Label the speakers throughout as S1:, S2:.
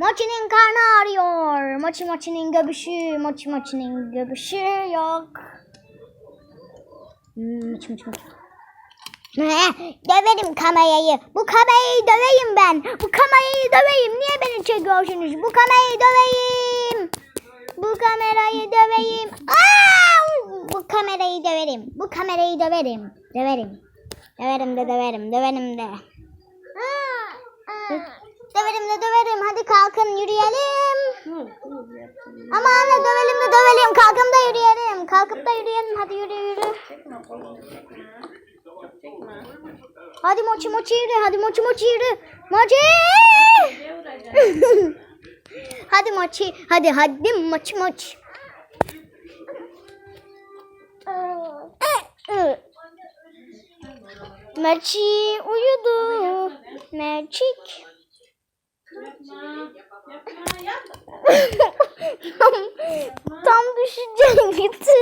S1: Mochi'nin karnı ağrıyor. Mochi Mochi'nin göbüşü. Mochi Mochi'nin göbüşü yok. Mochi Mochi. Ne? Döverim kamerayı. Bu kamerayı döveyim ben. Bu kamerayı döveyim. Niye beni çekiyorsunuz? Bu kamerayı döveyim. Bu kamerayı döveyim. Aa! Bu kamerayı döverim. Bu kamerayı döverim. Döverim. Döverim de döverim. Döverim de. Döverim de döverim. Hadi yürü yürü.
S2: Çekme kolumu çekme. Çekme.
S1: Hadi moçi moçi yürü. Hadi moçi moçi yürü. Moçi. Hadi moçi. Hadi hadi moçi moçi. Moçi uyudu. Merçik.
S2: Yapma.
S1: Tam düşecekti.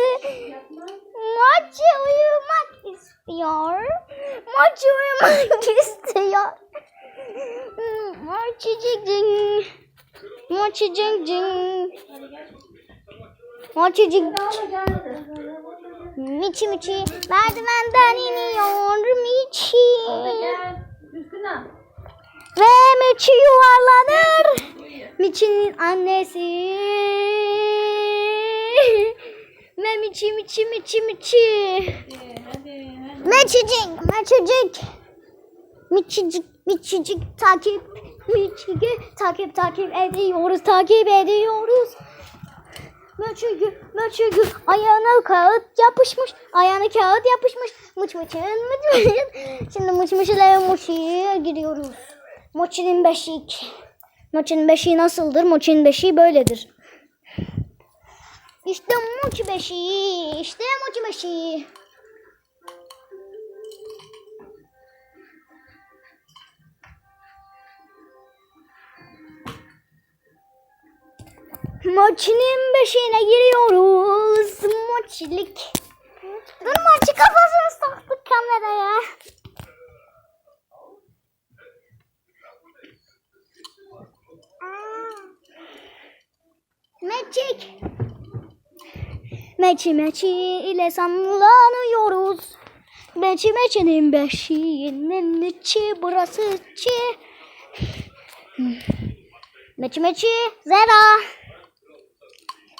S1: Moçi uyumak istiyor. Moçi uyumak istiyor. Moçi cing cing. Moçi cing cing. Moçi cing. Miçi miçi merdivenden iniyor.
S2: Üstüne.
S1: Ve Miçi yuvarlanır. Miçi'nin annesi. Ve Miçi Miçi Miçi Miçi.
S2: Hadi hadi. hadi.
S1: Miçicik Miçicik. Takip. Miçicik takip takip ediyoruz takip ediyoruz. Möçügü, möçügü, ayağına kağıt yapışmış, ayağına kağıt yapışmış. Mıç mıçın, mıç mıçın. Şimdi mıç mıç ile moçiye gidiyoruz. Moçinin beşik. Moçinin beşiği nasıldır? Moçinin beşiği böyledir. İşte moçi beşiği, işte moçi beşiği. Moçinin beşiğine giriyoruz. Moçilik. Dur moçi kafasını soktu kameraya. Meçik. Meçi meçi ile sallanıyoruz. Meçi meçinin beşiğinin içi burası içi. Meçi meçi zera.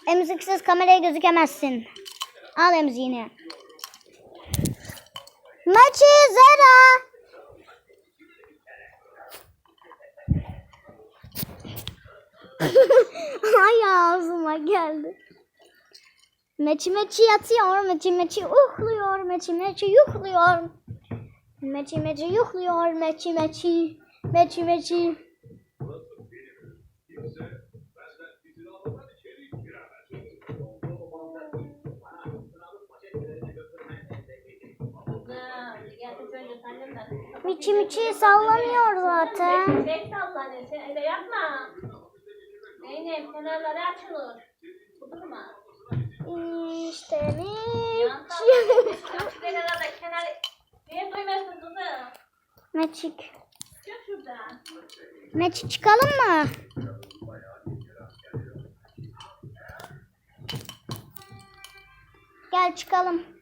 S1: Emziksiz kameraya gözükemezsin. Al emziğini. Maçı Zara. Ay ağzıma geldi. Meçi meçi yatıyor, meçi meçi uhluyor, meçi meçi yuhluyor. Meçi meçi yuhluyor, meçi meçi, meçi meçi. Miçi miçi sallanıyor zaten.
S2: Beş sallanıyor. Sen öyle yapma. Zeynep kenarları açılır. Kudurma.
S1: İşte
S2: kenarı. Niye duymuyorsun kızım?
S1: Meçik.
S2: Çık şuradan.
S1: Meçik çıkalım mı? Gel çıkalım.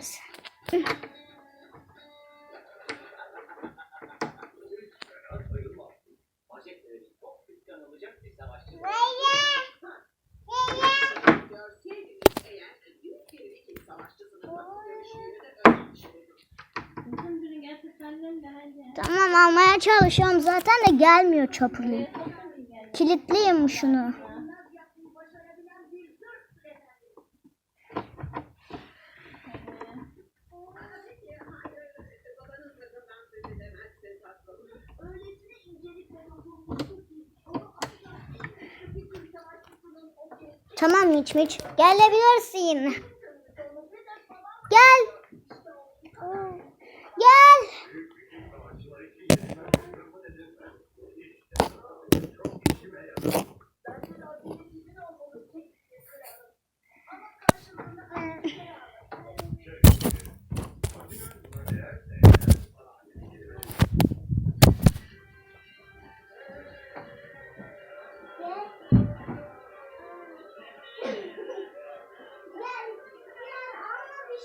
S2: hadi.
S1: Tamam almaya çalışıyorum zaten de gelmiyor çapırlı. Kilitleyeyim şunu. Tamam miç miç. Gelebilirsin.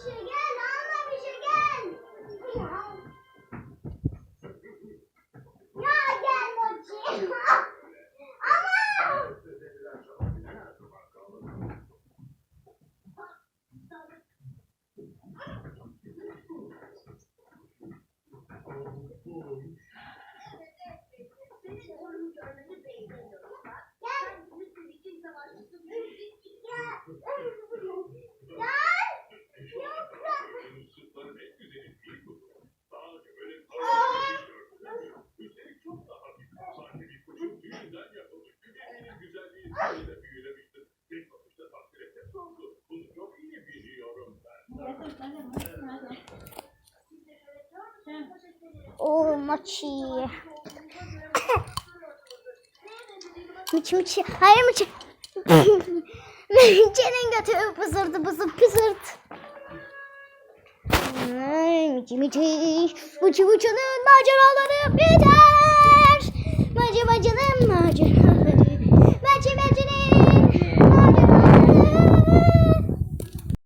S1: Bir şey, gel, alma bir şey, gel.
S2: Sen.
S1: Oh Mochi. Miçi miçi. Hayır miçi. Miçinin götü pısırdı pısır pısırt. Ay, Miçi miçi. Miçi miçinin maceraları biter. Macı macının maceraları. Miçi miçinin